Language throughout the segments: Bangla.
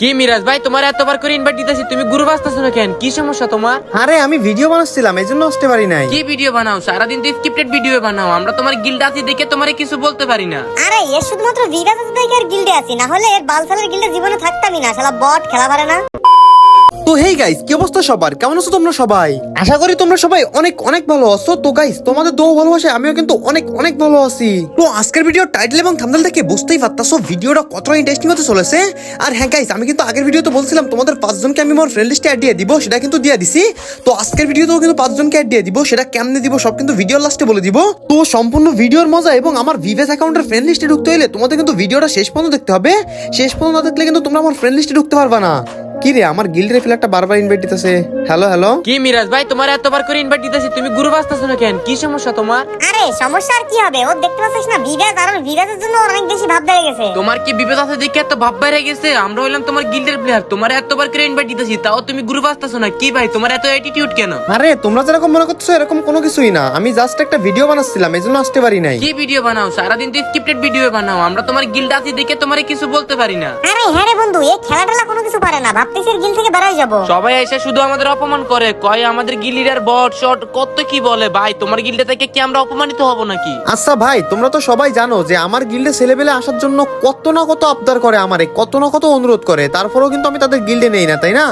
কি মিরাজ ভাই তোমার এতবার করে ইনভাইট দিতেছি তুমি গুরু বাজতেছো না কেন? কি সমস্যা তোমার? আরে আমি ভিডিও বানাচ্ছিলাম এই জন্য আসতে পারি নাই। কি ভিডিও বানাও? সারাদিন তো স্ক্রিপ্টেড ভিডিও বানাও আমরা তোমার গিল্ড আছি দেখে তোমারে কিছু বলতে পারি না। আরে এর শুধুমাত্র ভিগাস দেখে আর গিল্ডে আছি না হলে এর বালসালের গিল্ডে জীবনে থাকতামই না শালা বট খেলা পারে না। তো হেই গাইস কি অবস্থা সবার? কেমন আছো তোমরা সবাই? আশা করি তোমরা সবাই অনেক অনেক ভালো আছো। তো গাইস তোমাদের দোয়া ভালোবাসে আমিও কিন্তু অনেক অনেক ভালো আছি। তো আজকের ভিডিও টাইটেল এবং থাম্বনেল থেকে বুঝতেই পারতাছো ভিডিওটা কতটা ইন্টারেস্টিং হতে চলেছে। আর হ্যাঁ গাইস আমি কিন্তু আগের ভিডিওতে বলছিলাম, তোমাদের পাঁচজনকে আমি আমার ফ্রেন্ড লিস্টে অ্যাড দিয়ে দিব, সেটা কিন্তু দিয়ে দিছি। তো আজকের ভিডিওতেও কিন্তু পাঁচজনকে অ্যাড দিয়ে দিব, সেটা কেমনে দিব সব কিন্তু ভিডিওর লাস্টে বলে দিব। তো সম্পূর্ণ ভিডিওর মজা এবং আমার ভিভেস অ্যাকাউন্টের ফ্রেন্ড লিস্টে ঢুকতে হলে তোমাদের কিন্তু ভিডিওটা শেষ পর্যন্ত দেখতে হবে। শেষ পর্যন্ত না দেখলে কিন্তু তোমরা আমার ফ্রেন্ড লিস্টে ঢুকতে পারবা না। কি রে আমার গিল্ডের ফিলারটা বারবার ইনভাইট দিতেছে। হ্যালো হ্যালো কি মিরাজ ভাই তোমার এতবার করে ইনভাইট দিতেছি তুমি না কেন? কি সমস্যা তোমার? আরে সমস্যা আর কি হবে? ও দেখতে পাচ্ছিস না আর জন্য ওর অনেক বেশি ভাব বেড়ে গেছে। তোমার কি আছে দেখে এত ভাব বেড়ে গেছে? আমরা হইলাম তোমার গিল্ডের প্লেয়ার তোমার এতবার করে ইনভাইট দিতেছি তাও তুমি না। কি ভাই তোমার এত অ্যাটিটিউড কেন? আরে তোমরা যেরকম মনে করছ এরকম কোনো কিছুই না। আমি জাস্ট একটা ভিডিও বানাচ্ছিলাম এই জন্য আসতে পারি নাই। কি ভিডিও বানাও? সারাদিন তো স্ক্রিপ্টেড ভিডিও বানাও। আমরা তোমার গিল্ড আছি দেখে তোমারে কিছু বলতে পারি না। আরে হ্যাঁ রে বন্ধু এই খেলা কোনো কিছু পারে না ভাবতেছি গিল থেকে যাব। সবাই এসে শুধু আমাদের অপমান করে কয় আমাদের বট শট কত কি বলে। ভাই তোমার গিল্ডে থেকে কি আমরা অপমানিত হব নাকি? আচ্ছা ভাই তোমরা তো সবাই জানো যে আমার গিল্ডে ছেলেবেলে আসার জন্য কত না কত আবদার করে আমারে কত না কত অনুরোধ করে। তারপরেও কিন্তু আমি তাদের গিল্ডে নেই না তাই না?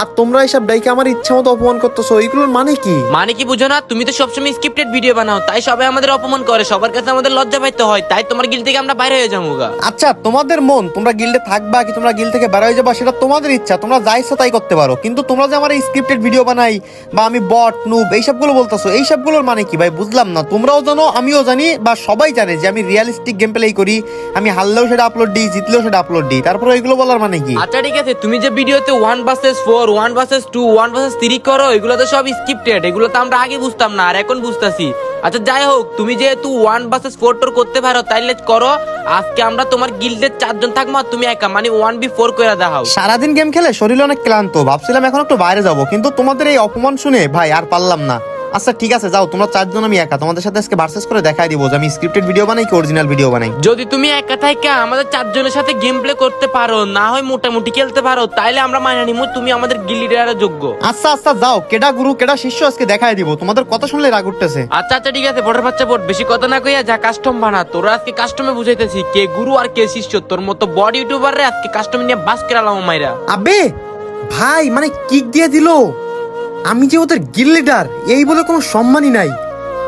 আর তোমরা এইসব ডাইকে আমার ইচ্ছা মতো অপমান করতেছো এইগুলোর মানে কি? মানে কি বুঝো না তুমি তো সবসময় স্ক্রিপ্টেড ভিডিও বানাও তাই সবাই আমাদের অপমান করে সবার কাছে আমাদের লজ্জা পাইতে হয় তাই তোমার গিল থেকে আমরা বাইরে হয়ে যাব আচ্ছা তোমাদের মন তোমরা গিল্ডে থাকবা কি তোমরা গিল্ড থেকে বেরোয় যাবা সেটা তোমাদের ইচ্ছা তোমরা যা ইচ্ছা তাই করতে পারো। কিন্তু তোমরা যে আমার স্ক্রিপ্টেড ভিডিও বানাই, বা আমি বট নুব এইসবগুলো বলতেছো, এইসবগুলোর মানে কি ভাই? বুঝলাম না। তোমরাও জানো, আমিও জানি, বা সবাই জানে যে আমি রিয়েলিস্টিক গেম প্লে করি, আমি হারলেও সেটা আপলোড দিই, জিতলেও সেটা আপলোড দিই। তারপরে এগুলো বলার মানে কি? আচ্ছা ঠিক আছে, তুমি যে ভিডিওতে one versus four one versus two one versus three করো এগুলো তো সব স্ক্রিপ্টেড এগুলো তো আমরা আগে বুঝতাম না, আর এখন বুঝতাছি। আচ্ছা যাই হোক, তুমি যেহেতু ওয়ান ভার্সেস ফোর টোর করতে পারো, তাইলে করো। আজকে আমরা তোমার গিল্ডের চারজন থাকব আর তুমি একা মানে ওয়ান বি ফোর করে দেখাও। সারাদিন গেম খেলে শরীর অনেক ক্লান্ত, ভাবছিলাম এখন একটু বাইরে যাব, কিন্তু তোমাদের এই অপমান শুনে ভাই আর পারলাম না। আচ্ছা ঠিক আছে যাও তোমরা চারজন আমি একা। তোমাদের সাথে আজকে ভার্সেস করে দেখাই দিব যে আমি স্ক্রিপ্টেড ভিডিও বানাই কি অরিজিনাল ভিডিও বানাই। যদি তুমি একা থাকা আমাদের চারজনের সাথে গেম প্লে করতে পারো না হয় মোটামুটি খেলতে পারো তাইলে আমরা মানে নিমু তুমি আমাদের গিল্ডের যোগ্য। আচ্ছা আচ্ছা যাও কেডা গুরু কেডা শিষ্য আজকে দেখাই দিব। তোমাদের কথা শুনলে রাগ উঠতেছে। আচ্ছা আচ্ছা ঠিক আছে বড়ের বাচ্চা বট বেশি কথা না কইয়া যা কাস্টম বানা। তোরা আজকে কাস্টমে বুঝাইতেছি কে গুরু আর কে শিষ্য। তোর মতো বড় ইউটিউবার রে আজকে কাস্টম নিয়ে বাস কেরালাম মাইরা। আবে ভাই মানে কিক দিয়ে দিল। আমি যে ওদের গিল লিডার এই বলে কোনো সম্মানই নাই।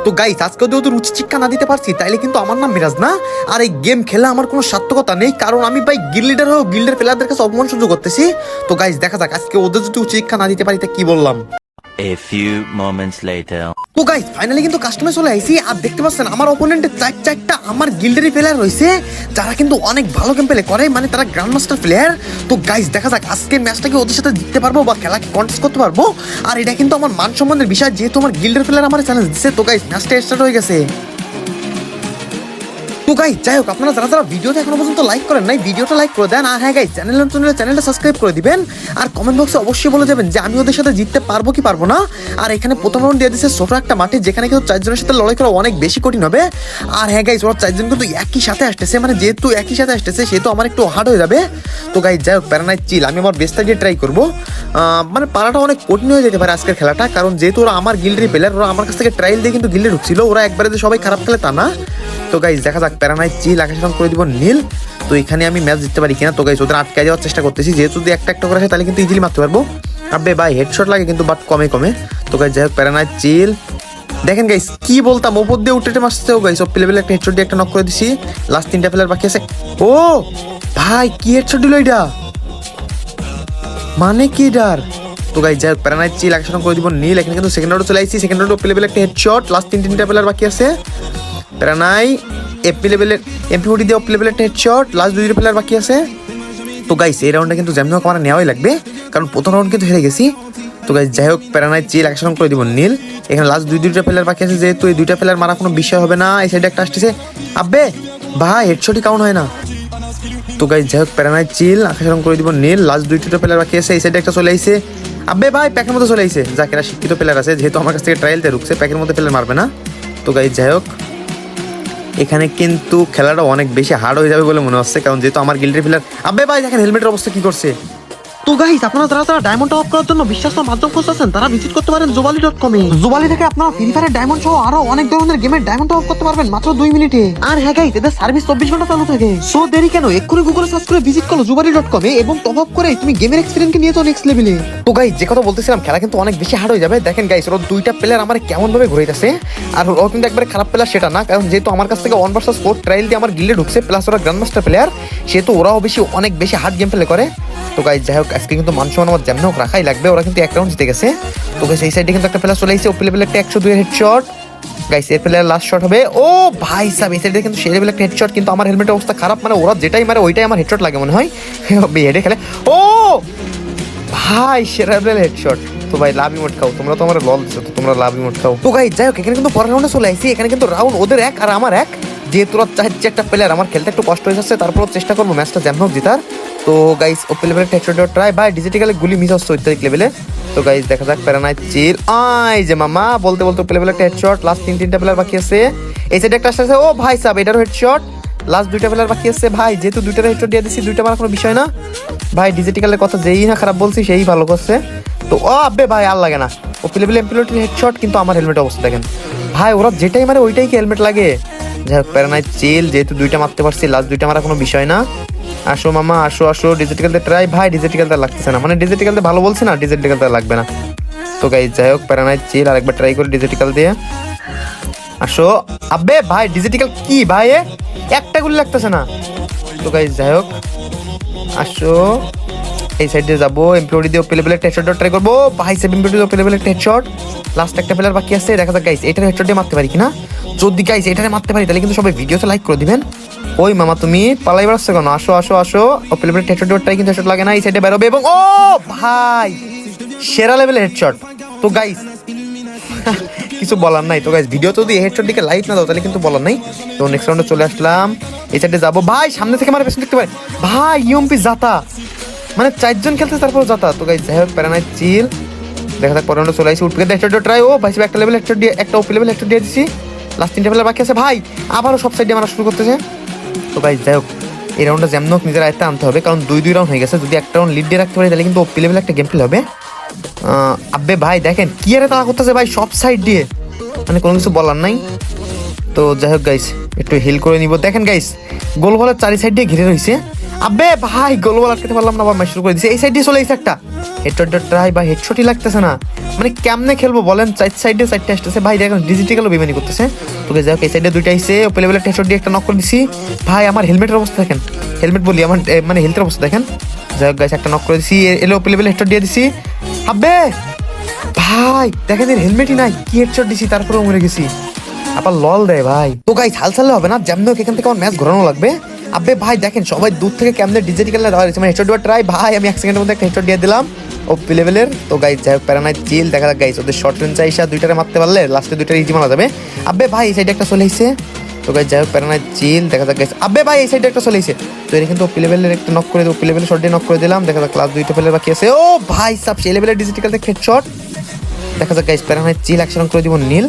তো গাইস আজকে যদি ওদের উচিত শিক্ষা না দিতে পারছি, তাইলে কিন্তু আমার নাম মিরাজ না? আর এই গেম খেলা আমার কোনো সার্থকতা নেই, কারণ আমি ভাই গিল লিডার হয়েও গিল্ডের প্লেয়ারদের কাছে অপমান সহ্য করতেছি। তো গাইস দেখা যাক, আজকে ওদের যদি উচিত শিক্ষা না দিতে পারি, তা কি বললাম? A few moments later. তো গাইস ফাইনালি কিন্তু কাস্টমে চলে আইছি। আর দেখতে পাচ্ছেন, আমার অপোনেন্টের চার চারটা আমার গিল্ডেরই প্লেয়ার রয়েছে, যারা কিন্তু অনেক ভালো গেম প্লে করে মানে তারা গ্রান্ড মাস্টার প্লেয়ার তো গাইস দেখা যাক আজকের ম্যাচটাকে ওদের সাথে জিততে পারব বা খেলাকে কন্টেস্ট করতে পারব? আর এটা কিন্তু আমার মান সম্মানের বিষয়, যেহেতু আমার গিল্ডের প্লেয়ার আমার চ্যালেঞ্জ দিচ্ছে তো গাইস ম্যাচটা স্টার্ট হয়ে গেছে। তো গাই যাই হোক, আপনারা যারা যারা ভিডিওটা এখনও পর্যন্ত লাইক করেন নাই ভিডিওটা লাইক করে দেন। আর হ্যাঁ গাই চ্যানেল নতুন চ্যানেলটা সাবস্ক্রাইব করে দিবেন। আর কমেন্ট বক্সে অবশ্যই বলে যাবেন যে, আমি ওদের সাথে জিততে পারব কি পারব না। আর এখানে প্রথম রাউন্ড দিয়ে দিচ্ছে ছোট একটা মাঠে, যেখানে কিন্তু চারজনের সাথে লড়াই করা অনেক বেশি কঠিন হবে। আর হ্যাঁ গাইজ ওরা চারজন কিন্তু একই সাথে আসতেছে মানে যেহেতু একই সাথে আসতেছে, সেহেতু আমার একটু হার্ড হয়ে যাবে। তো গাই যাই হোক প্যারানাই চিল আমি আমার বেস্টটা দিয়ে ট্রাই করব। মানে পারাটা অনেক কঠিন হয়ে যেতে পারে আজকের খেলাটা, কারণ যেহেতু ওরা আমার গিল্ডের প্লেয়ার ওরা আমার কাছ থেকে ট্রায়াল দিয়ে কিন্তু গিল্ডে ঢুকছিল, ওরা একবারে যে সবাই খারাপ খেলে তা না। তো গাইজ দেখা যাক প্যারানাই চিল আকাশ রং করে দিব নীল। তো এখানে আমি ম্যাচ জিততে পারি কিনা। তো গাইজ ওদের আটকে দেওয়ার চেষ্টা করতেছি। যেহেতু যদি একটা একটা করে আসে, তাহলে কিন্তু ইজিলি মারতে পারব। আবে ভাই হেডশট লাগে কিন্তু বাট কমে কমে। তো গাইজ যাই হোক প্যারানাই চিল। দেখেন গাইস কি বলতাম, ওপর দিয়ে উঠে উঠে মারছে ও গাইস সব প্লেবেল একটা হেডশট দিয়ে একটা নক করে দিছি। লাস্ট তিনটা প্লেয়ার বাকি আছে। ও, ভাই, কি হেডশট দিল এটা? মানে কি ডার তো গাইস যাই হোক, প্যারানাইট চিল একশন করে দিব নীল। এখানে কিন্তু সেকেন্ড রাউন্ড চলে আইছি। সেকেন্ড রাউন্ড প্লেবেল একটা হেডশট লাস্ট তিন তিনটা প্লেয়ার বাকি আছে। প্যারানাই এপি লেভেলের এমপি ফোর্টি দিয়ে প্লেবেল একটা হেডশট লাস্ট দুই প্লেয়ার বাকি আছে। তো গাইস এই রাউন্ডে কিন্তু যেমন হোক আমার নেওয়াই লাগবে, কারণ প্রথম রাউন্ড কিন্তু হেরে গেছি। তো গাইস যাই হোক প্যারানাই চিল অ্যাকশন করে দিব নীল। এখানে লাস্ট দুই দুইটা প্লেয়ার বাকি আছে, যেহেতু এই দুইটা প্লেয়ার মারা কোনো বিষয় হবে না, এই সাইডে একটা আসতেছে। আব্বে, ভাই হেডশটই কাউন্ট হয় না। তো গাইস যাই হোক প্যারানাই চিল অ্যাকশন করে দিব নীল। লাস্ট দুই দুইটা প্লেয়ার বাকি আছে, এই সাইডে একটা চলে আইছে। আব্বে, ভাই প্যাকের মধ্যে চলে আইছে। যাকেরা শিক্ষিত প্লেয়ার আছে, যেহেতু আমার কাছ থেকে ট্রায়ালতে ঢুকছে প্যাকের মধ্যে প্লেয়ার মারবে না। তো গাইস যাই হোক। এখানে কিন্তু খেলাটা অনেক বেশি হার্ড হয়ে যাবে বলে মনে হচ্ছে, কারণ যেহেতু আমার গিল্ডের ফিলার আব্বে ভাই দেখেন হেলমেটের অবস্থা কি করছে? তো গাইস আপনারা যারা যারা ডায়মন্ড অফ করার জন্য বিশ্বাস মাধ্যম খুঁজতেছেন তারা ভিজিট করতে পারেন জোবালি ডট কমে জোবালি থেকে আপনারা ফ্রি ফায়ারের ডায়মন্ড সহ আরও অনেক ধরনের গেমের ডায়মন্ড অফ করতে পারবেন মাত্র দুই মিনিটে। আর হ্যাঁ গাইস এদের সার্ভিস চব্বিশ ঘণ্টা চালু থাকে। সো দেরি কেন? এক্ষুনি গুগলে সার্চ করে ভিজিট করো জোবালি ডট কমে এবং টপ আপ করে তুমি গেমের নিয়ে যাও নেক্সট লেভেলে তো গাইস যে কথা বলতেছিলাম খেলা কিন্তু অনেক বেশি হার্ড হয়ে যাবে। দেখেন গাইস ওর দুইটা প্লেয়ার আমার কেমন ভাবে ঘুরে ঘুরাইতেছে। আর ও কিন্তু একবার খারাপ প্লেয়ার সেটা না কারণ যেহেতু আমার কাছ থেকে ওয়ান ভার্সাস ফোর ট্রায়াল দিয়ে আমার গিল্ডে ঢুকছে প্লাস ওরা গ্র্যান্ড মাস্টার প্লেয়ার সেহেতু ওরাও বেশি অনেক বেশি হার্ড গেম প্লে করে। তো গাইস যাই হোক, আজকে কিন্তু মানুষ আমার যেমন হোক রাখাই লাগবে, ওরা কিন্তু এক রাউন্ড জিতে গেছে। তো গাইস এই সাইডে কিন্তু একটা প্লেয়ার চলে এসেছে ও প্লে একটা একশো দুই হেডশট গাইস এর প্লেয়ার লাস্ট শট হবে। ও ভাই সাহেব, এই সাইডে কিন্তু সেই লেভেল একটা হেডশট কিন্তু আমার হেলমেটের অবস্থা খারাপ মানে ওরা যেটাই মারে, ওইটাই আমার হেডশট লাগে মনে হয়। হেডে খেলে। ও ভাই, সেরা লেভেল হেডশট তো ভাই লাভ ইমোট খাও। তোমরা তো আমার লল দিছো, তো তোমরা লাভ ইমোট খাও। তো গাই যাই হোক, এখানে কিন্তু পরের রাউন্ডে চলে আসছি এখানে কিন্তু রাউন্ড ওদের এক আর আমার এক। যেহেতু ওরা চাচ্ছে একটা প্লেয়ার আমার খেলতে একটু কষ্ট হয়ে যাচ্ছে তারপর চেষ্টা করব ম্যাচটা যেমন হোক জেতার। তো গাইস ও লেভেলের হেডশট ট্রাই ভাই ডিজিটালি গুলি মিস হচ্ছে ইত্যাদি লেভেলে তো গাইস দেখা যাক প্যারানাই চিল আই যে মামা, বলতে বলতে প্লে একটা হেডশট লাস্ট তিন, তিনটা প্লেয়ার বাকি আছে। এই সাইডে একটা আসছে, ও ভাই সাহেব, এটারও হেডশট লাস্ট দুইটা প্লেয়ার বাকি আছে, ভাই, যেহেতু দুইটার হেডশট দিয়ে দিছি, দুইটা মারা কোনো বিষয় না। ভাই ডিজিটালের কথা যেই না খারাপ বলছি, সেই ভালো করছে। তো, ও আব্বে ভাই, আর লাগে না। ও প্লেবেল এমপ্লয়ের হেডশট কিন্তু আমার হেলমেট অবস্থা দেখেন। ভাই, ওরা যেটাই মানে ওইটাই কি হেলমেট লাগে? যাই হোক প্যারানাই চিল, যেহেতু দুইটা মারতে পারছি লাস্ট দুইটা মারা কোনো বিষয় না। আসো মামা, আসো আসো ডিজিটালতে ট্রাই ভাই ডিজিটালতে লাগতেছে না। মানে ডিজিটালতে ভালো বলছে না ডিজিটালতে লাগবে না। তো গাই যাই হোক প্যারানাই চিল, আরেকবার ট্রাই করি ডিজিটাল দিয়ে। আসো। আবে ভাই ডিজিটাল কি, ভাই একটা গুলি লাগতেছে না। তো গাই যাই হোক, আসো। এই সাইডে যাব এমপ্লয়ি দিয়ে প্লে প্লে হেডশট ট্রাই করব। ভাই সেভ এমপ্লয়ি দিয়ে প্লে প্লে হেডশট লাস্ট একটা প্লেয়ার বাকি আছে, দেখা যাক গাইস এটার হেডশট দিয়ে মারতে পারি কিনা? যদি গাইস এটারে মারতে পারি, তাহলে কিন্তু সবাই ভিডিওতে লাইক করে দিবেন। ওই মামা, তুমি পালাই বেড়াচ্ছ কেন? আসো আসো আসো। ও প্লে প্লে হেডশট ট্রাই কিন্তু হেডশট লাগে না, এই সাইডে বেরোবে এবং ও ভাই, সেরা লেভেলের হেডশট তো গাইস কিছু বলার নাই। তো গাইস ভিডিও তো যদি হেডশট দিকে লাইট না দাও, তাহলে কিন্তু বলার নাই। তো নেক্সট রাউন্ডে চলে আসলাম। এই সাইডে যাব। ভাই, সামনে থেকে আমার পেছন দেখতে পারে। ভাই, ইউএমপি জাতা। মানে চারজন খেলতে তারপর জাতা। তো গাইস যাই হোক প্যারানাই চিল দেখা যাক পরে চলে আসি। উঠবে হেডশট ট্রাই ও, ভাই একটা লেভেল হেডশট দিয়ে একটা ওপি লেভেল হেডশট দিয়ে দিছি। লাস্ট তিনটা প্লেয়ার বাকি আছে। ভাই, আবারও সব সাইডে মারা শুরু করতেছে। তো গাইস যাই হোক, এই রাউন্ডটা যেমন হোক নিজের আয়ত্তে আনতে হবে, কারণ দুই দুই রাউন্ড হয়ে গেছে। যদি একটা রাউন্ড লিড দিয়ে রাখতে পারি, তাহলে কিন্তু ওপি লেভেল একটা গেম প্লে হবে। আব্বে ভাই, দেখেন, কি আরে তারা করতেছে ভাই, সব সাইড দিয়ে। মানে কোনো কিছু বলার নাই। তো যাই হোক গাইস একটু হিল করে নিব। দেখেন গাইস গোল বলার চারি সাইড দিয়ে ঘিরে রয়েছে। আবে ভাই গোল বল আটকাতে পারলাম না, আবার ম্যাচ শুরু করে দিছে। এই সাইড দিয়ে চলে এসে একটা। হেডশট ট্রাই বা হেডশটই লাগতেছে না। মানে কেমনে খেলব বলেন? চার সাইডে চারটে আসতেছে। ভাই, দেখেন ডিজিটালও বেমানি করতেছে। তোকে হোক, এই সাইডে দুইটা আইসে ওপেলে বেলে হেডশট দিয়ে একটা নক করে দিছি। ভাই, আমার হেলমেটের অবস্থা দেখেন। হেলমেট বলি, আমার মানে হেলথের অবস্থা দেখেন। যাই হোক গাইস একটা নক করে দিছি। এলো ওপেলে বেলে হেডশট দিয়ে দিছি। আবে ভাই, দেখেন, এর হেলমেটই নাই। কি হেডশট দিছি, তারপরেও মরে গেছি। আবার লল দেয়, ভাই। তো গাইস হাল ছাড়লে হবে না? যেমন হোক, এখান থেকে আমার ম্যাচ ঘোরানো লাগবে। আবে ভাই, দেখেন, সবাই দূর থেকে কেমনে ডিজিটাল দেওয়া হয়েছে। মানে হেডশট দেওয়ার ট্রাই ভাই, আমি এক সেকেন্ডের মধ্যে একটা হেডশট দিয়ে দিলাম। ও লেভেলের তো গাইস যাই হোক প্যারানাই চিল দেখা যাক গাইস ওদের শর্ট রেঞ্জ চাইসা, দুইটারে মারতে পারলে লাস্টে দুইটারে ইজি মারা যাবে। আব্বে ভাই, এই সাইডে একটা চলে এসেছে তো গাইস যাই হোক প্যারানাই চিল দেখা যাক গাইস আবে ভাই, এই সাইডে একটা চলে এসেছে তো এটা কিন্তু ওপি লেভেলের একটা নক করে দিই ওপি লেভেলের শর্ট দিয়ে নক করে দিলাম। দেখা যাক ক্লাস দুইটা প্লেয়ার বাকি আছে। ও ভাই, সাব, সেই লেভেলের ডিজিটাল থেকে হেডশট দেখা যাক গাইস প্যারানাই চিল অ্যাকশন করে দিব নীল।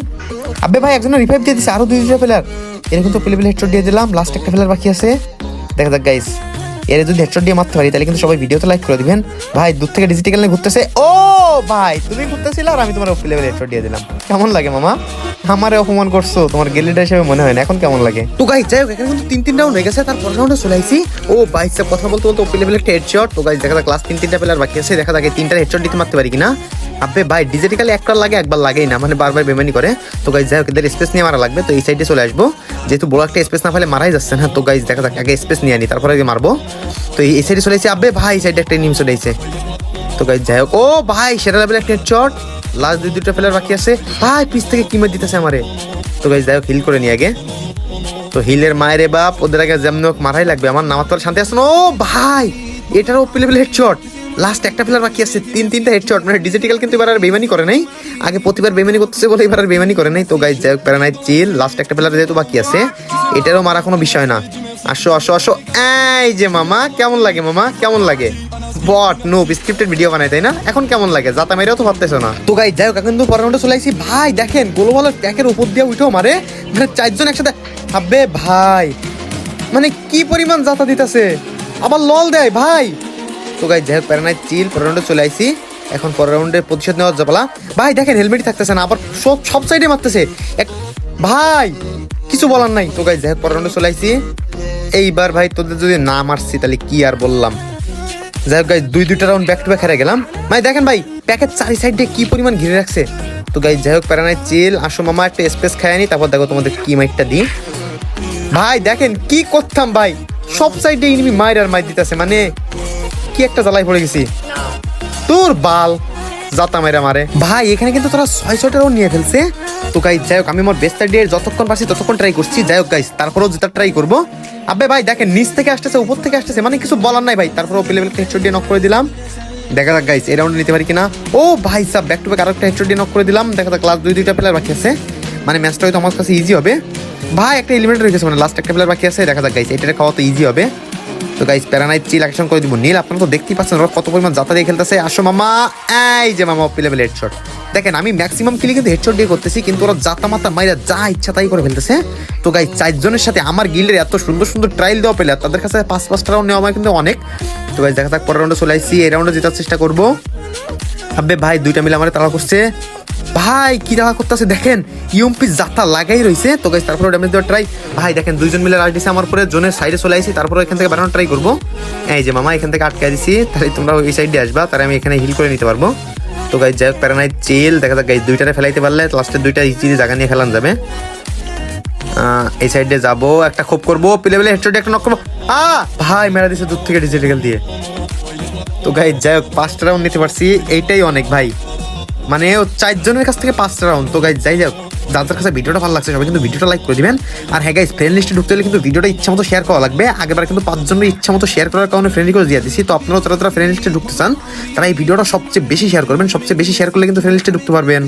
আবে ভাই, একজনের রিভাইভ দিয়ে দিছে, আরও দুই দুইটা প্লেয়ার এর কিন্তু প্লেবেল হেডশট দিয়ে দিলাম লাস্ট একটা প্লেয়ার বাকি আছে। দেখা যাক গাইস এর যদি হেডশট দিয়ে মারতে পারি, তাহলে কিন্তু সবাই ভিডিওতে লাইক করে দিবেন। ভাই, দূর থেকে ডিজিটাল ঘুরতেছে। ও! ভাই, তুমি ঘুরতেছিলে আর আমি তোমার প্লেবেল হেডশট দিয়ে দিলাম। কেমন লাগে মামা? আমারে অপমান করছ, তোমার গেলিডা হিসেবে মনে হয় না, এখন কেমন লাগে? তো গাইস যাই হোক, এখানে কিন্তু তিন তিন রাউন্ড হয়ে গেছে তার পরের রাউন্ডে চলে আইছি। ও সব কথা বলতে বলতে ওপি লেভেল একটা হেডশট তো গাইস দেখা যাক ক্লাস তিন তিনটা প্লেয়ার বাকি আছে, দেখা যাক তিনটা হেডশট দিতে মারতে পারি কিনা। আপনি ভাই ডিজিটালি একবার লাগে, একবার লাগেই না মানে বারবার বেমানি করে। তো গাইজ যাই হোক, এদের স্পেস নিয়ে মারা লাগবে, তো এই সাইডে চলে আসব। যেহেতু বড় একটা স্পেস না ফেলে মারাই যাচ্ছে না, তো গাইজ দেখা যাক, আগে স্পেস নিয়ে আনি, তারপরে আগে মারবো। তো এই সাইডে চলে এসেছে আবে ভাই, এই সাইডে একটা নিম চলে এসেছে তো গাইজ যাই হোক, ও ভাই, সেটা লেভেল একটা হেডশট লাস্ট দুই দুটো প্লেয়ার বাকি আছে। ভাই পিস থেকে কিমত দিতেছে আমারে? তো গাইজ যাই হোক হিল করে নিয়ে আগে। তো হিলের মায়ের বাপ, ওদের আগে যেমন হোক মারাই লাগবে। আমার নামার শান্তি আসছে না। ও ভাই এটারও প্লেবেল হেডশট লাস্ট একটা প্লেয়ার বাকি আছে, তিন তিনটা হেড হেডশট মানে ডিজিটাল কিন্তু এবার আর বেমানি করে নাই। আগে প্রতিবার বেমানি করতেছে বলে এবার আর বেমানি করে নাই। তো গাইজ যাই হোক প্যারা নাই চিল লাস্ট একটা প্লেয়ার যেহেতু বাকি আছে, এটারও মারা কোনো বিষয় না। আসো আসো আসো। এই যে মামা, কেমন লাগে মামা? কেমন লাগে? বট নো স্ক্রিপ্টেড ভিডিও বানাই তাই না? এখন কেমন লাগে? যাতা মেরেও তো ভাবতেছো না? তো গাই যাই হোক, এখন তো পরের রাউন্ডে চলে আসি ভাই, দেখেন গোলওয়ালার প্যাকের উপর দিয়ে উঠেও মারে। মানে চারজন একসাথে। ভাববে ভাই মানে কি পরিমাণ যাতা দিতেছে? আবার লল দেয়, ভাই। তো গাইজ যাই হোক প্যারানাইট চিল পরের রাউন্ডে চলে আইছি। এখন পরের রাউন্ডে প্রতিশোধ নেওয়ার জপালা ভাই, দেখেন হেলমেটই থাকতেছে না, আবার সব সব সাইডে মারতেছে। এক, ভাই, কিছু বলার নাই। তো গাইজ যাই হোক, পরের রাউন্ডে চলে এইবার ভাই, তোদের যদি না মারছি, তাহলে কি আর বললাম? যাই হোক গাইজ দুই দুইটা রাউন্ড ব্যাক টু ব্যাক হেরে গেলাম। ভাই, দেখেন ভাই প্যাকেট চারি সাইড কি পরিমাণ ঘিরে রাখছে। তো গাইজ যাই হোক প্যারানাইট চিল আসো মামা, একটা স্পেস খায় নি তারপর দেখো তোমাদের কি মাইকটা দিই। ভাই, দেখেন কি করতাম ভাই, সব সাইডে ইনমি মায়ের আর মাইর দিতেছে মানে কি একটা জ্বালায় পড়ে গেছি। তোর বাল। জাতা মাইরা মারে। ভাই, এখানে কিন্তু তোরা ছয় ছয়টা রাউন্ড নিয়ে ফেলছে। তো গাইজ যাই হোক, আমি আমার বেস্ট দিয়ে যতক্ষণ পারছি ততক্ষণ ট্রাই করছি। যাই হোক গাইজ তারপরেও যেটা ট্রাই করব। আবে ভাই, দেখেন, নিচ থেকে আসতেছে, উপর থেকে আসতেছে মানে কিছু বলার নাই ভাই। তারপরেও প্লেবেল হেডশট দিয়ে নক করে দিলাম। দেখা যাক গাইজ এই রাউন্ড নিতে পারি কিনা। ও ভাই সাব ব্যাক টু ব্যাক আরেকটা হেডশট দিয়ে নক করে দিলাম। দেখা যাক লাস্ট দুই, দুইটা প্লেয়ার বাকি আছে। মানে ম্যাচটা হয়তো আমার কাছে ইজি হবে। ভাই, একটা এলিমেন্ট রয়েছে মানে লাস্ট একটা প্লেয়ার বাকি আছে। দেখা যাক গাইজ এটা খাওয়া তো ইজি হবে। তো গাইজ প্যারানাইট চিল অ্যাকশন করে দিব। নীল, আপনারা তো দেখতেই পাচ্ছেন ওরা কত পরিমাণ জাতা দিয়ে খেলতেছে। আসো মামা, এই যে মামা অপি লেভেল হেডশট দেখেন, আমি ম্যাক্সিমাম কিলি কিন্তু হেডশট দিয়ে করতেছি, কিন্তু ওরা জাতা মাতা মাইরা যা ইচ্ছা তাই করে ফেলতেছে। তো গাইজ চারজনের সাথে আমার গিল্ডের এত সুন্দর সুন্দর ট্রায়াল দেওয়া পেলে তাদের কাছে পাঁচ পাঁচটা রাউন্ড নেওয়া আমার কিন্তু অনেক। তো গাইজ দেখা যাক পরের রাউন্ডে চলে আসছি এই রাউন্ডে জেতার চেষ্টা করব। আবে ভাই, দুইটা মিলে আমার তাড়া করছে। ভাই, কি দেখা করতেছে? দেখেন, ইউএমপি জাতা লাগাই রইছে। তো গাইস তারপরে ড্যামেজ দেওয়ার ট্রাই ভাই, দেখেন, দুইজন মিলে রাশ দিছে আমার পরে জোনের সাইডে চলে আসি তারপরে এখান থেকে বানানোর ট্রাই করব। এই যে মামা, এখান থেকে আটকে দিছি, তাহলে তোমরা ওই সাইডে আসবা, তাহলে আমি এখানে হিল করে নিতে পারব। তো গাইজ যাই হোক প্যারানাইট চেল দেখা যাক গাইজ দুইটারে ফেলাইতে পারলে লাস্টের দুইটা ইজি জায়গা নিয়ে খেলান যাবে। এই সাইডে যাব, একটা খোপ করব, প্লে প্লে হেডশট একটা নক করব। আ ভাই, মেরা দিছে দূর থেকে ডিজিটাল দিয়ে। তো গাই যাই হোক, পাঁচটা রাউন্ড নিতে পারছি, এইটাই অনেক, ভাই। মানে চারজনের কাছ থেকে পাঁচটা রাউন্ড তো গাইজ যাই যাক যাদের কাছে ভিডিওটা ভালো লাগছে, সবাই কিন্তু ভিডিওটা লাইক করে দিবেন। আর হ্যাঁ গাইজ ফ্রেন্ড লিস্টে ঢুকতে হলে কিন্তু ভিডিওটা ইচ্ছা মতো শেয়ার করা লাগবে। আগেবার কিন্তু পাঁচজনের ইচ্ছা মতো শেয়ার করার কারণে ফ্রেন্ড রিকোয়েস্ট দিয়ে দিচ্ছি তো আপনারা যারা যারা ফ্রেন্ড লিস্টে ঢুকতে চান, তারা এই ভিডিওটা সবচেয়ে বেশি শেয়ার করবেন। সবচেয়ে বেশি শেয়ার করলে কিন্তু ফ্রেন্ড লিস্টে ঢুকতে পারবেন।